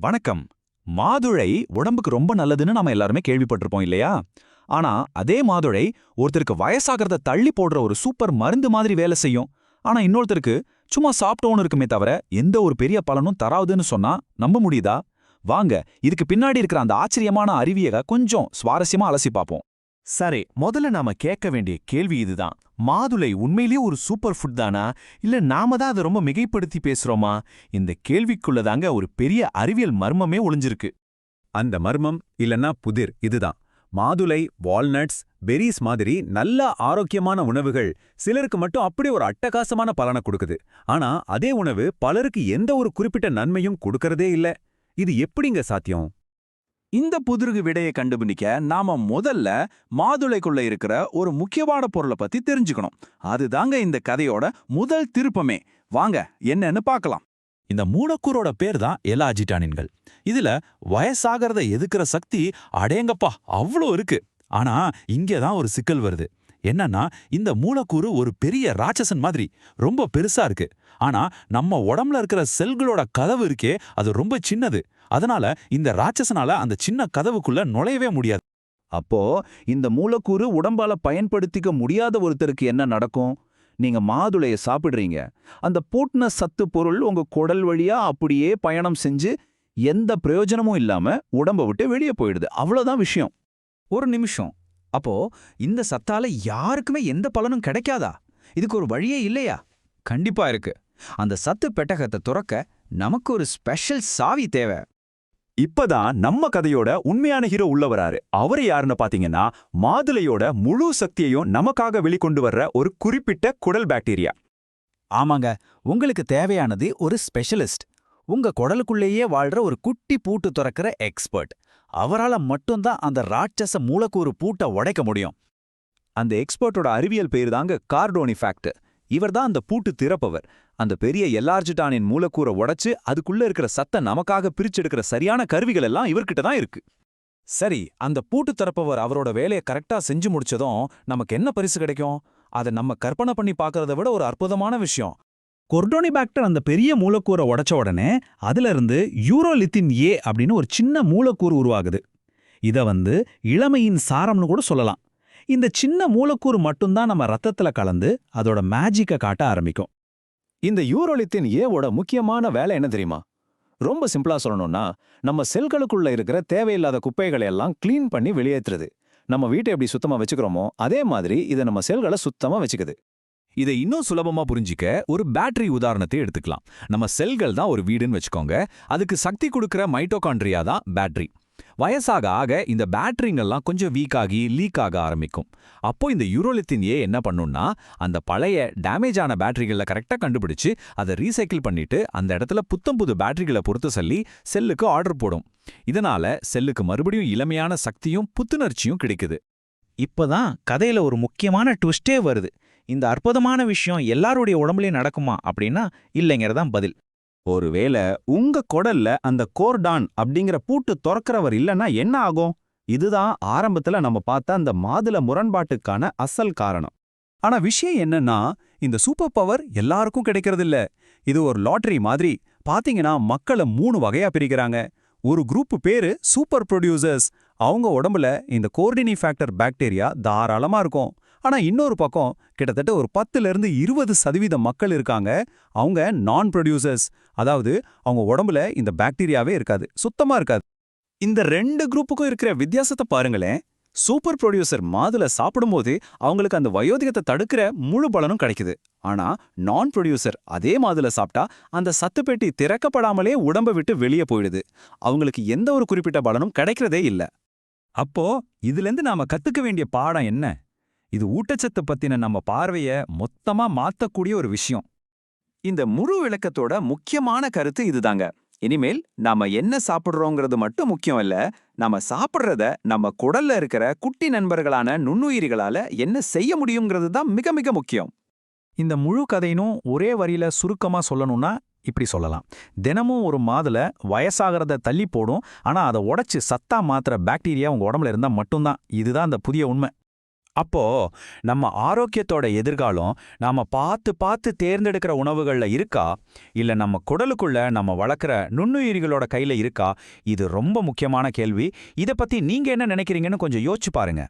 வணக்கம். மாதுளை உடம்புக்கு ரொம்ப நல்லதுன்னு நாம எல்லாருமே கேள்விப்பட்டிருப்போம் இல்லையா? ஆனா அதே மாதுளை ஒருத்தருக்கு வயசாகிறத தள்ளி போடுற ஒரு சூப்பர் மருந்து மாதிரி வேலை செய்யும். ஆனா இன்னொருத்தருக்கு சும்மா சாப்பிட்டோன்னு இருக்குமே தவிர எந்த ஒரு பெரிய பலனும் தராதுன்னு சொன்னா நம்ப முடியுதா? வாங்க இதுக்கு பின்னாடி இருக்கிற அந்த ஆச்சரியமான அறிவியக கொஞ்சம் சுவாரஸ்யமா அலசி பார்ப்போம். சரி முதல்ல நாம கேட்க வேண்டிய கேள்வி இதுதான். மாதுளை உண்மையிலேயே ஒரு சூப்பர் ஃபுட் தானா? இல்ல நாம தான் அதை ரொம்ப மிகைப்படுத்தி பேசுறோமா? இந்த கேள்விக்குள்ளதாங்க ஒரு பெரிய அறிவியல் மர்மமே ஒளிஞ்சிருக்கு. அந்த மர்மம் இல்லனா புதிர் இதுதான். மாதுளை வால்நட்ஸ் பெரிஸ் மாதிரி நல்ல ஆரோக்கியமான உணவுகள் சிலருக்கு மட்டும் அப்படி ஒரு அட்டகாசமான பலனை கொடுக்குது. ஆனா அதே உணவு பலருக்கு எந்த ஒரு குறிப்பிட்ட நன்மையும் கொடுக்கறதே இல்ல. இது எப்படிங்க சாத்தியம்? இந்த புதிருக்கு விடையை கண்டுபிடிக்க நாம முதல்ல மாதுளைக்குள்ள இருக்கிற ஒரு முக்கியமான பொருளை பத்தி தெரிஞ்சுக்கணும். அதுதாங்க இந்த கதையோட முதல் திருப்பமே. வாங்க என்னன்னு பார்க்கலாம். இந்த மூலக்கூறோட பேர் தான் எலாஜிட்டானின்கள். இதுல வயசாகிறத எதுக்குற சக்தி அடேங்கப்பா அவ்வளோ இருக்கு. ஆனா இங்கே தான் ஒரு சிக்கல் வருது. என்னன்னா இந்த மூலக்கூறு ஒரு பெரிய ராட்சசன் மாதிரி ரொம்ப பெருசா இருக்கு. ஆனா நம்ம உடம்புல இருக்கிற செல்களோட கதவு இருக்கே அது ரொம்ப சின்னது. அதனால இந்த ராட்சசனால அந்த சின்ன கதவுக்குள்ள நுழையவே முடியாது. அப்போ இந்த மூலக்கூறு உடம்பால பயன்படுத்திக்க முடியாத ஒருத்தருக்கு என்ன நடக்கும்? நீங்க மாதுளைய சாப்பிடுறீங்க. அந்த பூட்டின சத்து பொருள் உங்க குடல் வழியா அப்படியே பயணம் செஞ்சு எந்த பிரயோஜனமும் இல்லாம உடம்ப விட்டு வெளியே போயிடுது. அவ்வளவுதான் விஷயம். ஒரு நிமிஷம். அப்போ இந்த சத்தால யாருக்குமே எந்த பலனும் கிடைக்காதா? இதுக்கு ஒரு வழியே இல்லையா? கண்டிப்பா இருக்கு. அந்த சத்து பெட்டகத்தை துறக்க நமக்கு ஒரு ஸ்பெஷல் சாவி தேவை. இப்பதான் நம்ம கதையோட உண்மையான ஹீரோ உள்ள வராரு. அவரு யாருன்னு பாத்தீங்கன்னா மாதுளையோட முழு சக்தியையும் நமக்காக வெளிக்கொண்டு வர்ற ஒரு குறிப்பிட்ட குடல் பாக்டீரியா ஆமாங்க உங்களுக்கு தேவையானது ஒரு ஸ்பெஷலிஸ்ட் உங்க குடலுக்குள்ளேயே வாழ்ற ஒரு குட்டி பூட்டு துறக்கிற எக்ஸ்பர்ட் அவரால மட்டும்தான் அந்த ராட்சச மூலக்கூறு பூட்டை உடைக்க முடியும். அந்த எக்ஸ்பர்ட்டோட அறிவியல் பேர் தாங்க கார்டோனிஃபேக்ட் இவர்தான் அந்த பூட்டு திறப்பவர். அந்த பெரிய எல்லார்ஜிட்டானின் மூலக்கூரை உடைச்சு அதுக்குள்ள இருக்கிற சத்த நமக்காக பிரிச்செடுக்கிற சரியான கருவிகள் எல்லாம் இவர்கிட்ட தான் இருக்கு. சரி அந்த பூட்டு திறப்பவர் அவரோட வேலையை கரெக்டா செஞ்சு முடிச்சதும் நமக்கு என்ன பரிசு கிடைக்கும்? அதை நம்ம கற்பனை பண்ணி பார்க்கறத விட ஒரு அற்புதமான விஷயம். கொர்டோனிபாக்டர் அந்த பெரிய மூலக்கூரை உடைச்ச உடனே அதுல இருந்து யூரோலித்தின் ஏ அப்படின்னு ஒரு சின்ன மூலக்கூறு உருவாகுது. இத வந்து இளமையின் சாரம்னு கூட சொல்லலாம். இந்த சின்ன மூலக்கூறு மட்டும்தான் நம்ம ரத்தத்துல கலந்து அதோட மேஜிக்கை காட்ட ஆரம்பிக்கும். இந்த யூரோலித்தின் ஏவோட முக்கியமான வேலை என்ன தெரியுமா? ரொம்ப சிம்பிளா சொல்லணும்னா நம்ம செல்களுக்குள்ள இருக்கிற தேவையில்லாத குப்பைகளை எல்லாம் க்ளீன் பண்ணி வெளியேற்றுறது நம்ம வீட்டை எப்படி சுத்தமா வச்சுக்கிறோமோ அதே மாதிரி இதை நம்ம செல்களை சுத்தமா வச்சுக்குது. இதை இன்னும் சுலபமா புரிஞ்சிக்க ஒரு பேட்டரி உதாரணத்தை எடுத்துக்கலாம். நம்ம செல்கள் தான் ஒரு வீடுன்னு வச்சுக்கோங்க. அதுக்கு சக்தி கொடுக்கிற மைட்டோகாண்ட்ரியா தான் பேட்டரி வயசாக ஆக இந்த பேட்டரிங்கெல்லாம் கொஞ்சம் வீக் ஆகி லீக் ஆக ஆரம்பிக்கும். அப்போ இந்த யூரோலித்தின் ஏ என்ன பண்ணும்னா அந்த பழைய டேமேஜ் ஆன பேட்டரிகளை கரெக்டாக கண்டுபிடிச்சு அதை ரீசைக்கிள் பண்ணிட்டு அந்த இடத்துல புத்தம் புது பேட்டரிகளை பொறுத்து சொல்லி செல்லுக்கு ஆர்டர் போடும். இதனால செல்லுக்கு மறுபடியும் இளமையான சக்தியும் புத்துணர்ச்சியும் கிடைக்குது. இப்பதான் கதையில ஒரு முக்கியமான ட்விஸ்டே வருது. இந்த அற்புதமான விஷயம் எல்லாருடைய உடம்புலயும் நடக்குமா அப்படின்னா இல்லைங்கிறதான் பதில். ஒருவேளை உங்க குடல்ல அந்த கோர்டான் அப்படிங்கிற பூட்டு திறக்கிறவர் இல்லனா என்ன ஆகும்? இதுதான் ஆரம்பத்துல நம்ம பார்த்த அந்த மாதுள முரண்பாட்டுக்கான அசல் காரணம். ஆனா விஷயம் என்னன்னா இந்த சூப்பர் பவர் எல்லாருக்கும் கிடைக்கிறதில்ல. இது ஒரு லாட்டரி மாதிரி. பாத்தீங்கன்னா மக்களை மூணு வகையா பிரிக்கிறாங்க. ஒரு குரூப் பேரு சூப்பர் ப்ரொடியூசர்ஸ். அவங்க உடம்புல இந்த கோர்டினி ஃபேக்டர் பாக்டீரியா தாராளமா இருக்கும். ஆனா இன்னொரு பக்கம் கிட்டத்தட்ட ஒரு பத்துல இருந்து இருபது சதவீத மக்கள் இருக்காங்க. அவங்க நான் ப்ரொடியூசர்ஸ் அதாவது அவங்க உடம்புல இந்த பாக்டீரியாவே இருக்காது சுத்தமா இருக்காது. இந்த ரெண்டு குரூப்புக்கும் இருக்கிற வித்தியாசத்தை பாருங்களேன். சூப்பர் ப்ரொடியூசர் மாதுளை சாப்பிடும்போது அவங்களுக்கு அந்த வயோதிகத்தை தடுக்கிற முழு பலனும் கிடைக்குது. ஆனா நான் ப்ரொடியூசர் அதே மாதுளை சாப்பிட்டா அந்த சத்து பெட்டி திறக்கப்படாமலே உடம்ப விட்டு வெளியே போயிடுது. அவங்களுக்கு எந்த ஒரு குறிப்பிட்ட பலனும் கிடைக்கிறதே இல்ல. அப்போ இதுலேருந்து நாம கத்துக்க வேண்டிய பாடம் என்ன? இது ஊட்டச்சத்து பத்தின நம்ம பார்வைய மொத்தமா மாத்தக்கூடிய ஒரு விஷயம். இந்த முழு விளக்கத்தோட முக்கியமான கருத்து இதுதாங்க. இனிமேல் நாம என்ன சாப்பிடுறோங்கிறது மட்டும் முக்கியம் இல்ல நாம சாப்பிடுறத நம்ம குடல்ல இருக்கிற குட்டி நண்பர்களான நுண்ணுயிரிகளால என்ன செய்ய முடியுங்கிறது தான் மிக மிக முக்கியம். இந்த முழு கதையினும் ஒரே வரியில சுருக்கமா சொல்லணும்னா இப்படி சொல்லலாம். தினமும் ஒரு மாதுளை வயசாகிறத தள்ளி போடும் ஆனா அதை உடைச்சு சத்தா மாத்துற பாக்டீரியா உங்க உடம்புல இருந்தா மட்டும்தான். இதுதான் அந்த புதிய உண்மை. அப்போ நம்ம ஆரோக்கியத்தோட எதிர்காலம் நாம பார்த்து பார்த்து தேர்ந்தெடுக்கிற உணவுகள்ல இருக்கா? இல்ல நம்ம குடலுக்குள்ள நம்ம வளர்க்குற நுண்ணுயிரிகளோட கையில இருக்கா? இது ரொம்ப முக்கியமான கேள்வி. இத பத்தி நீங்க என்ன நினைக்கிறீங்கன்னு கொஞ்சம் யோசிச்சு பாருங்க.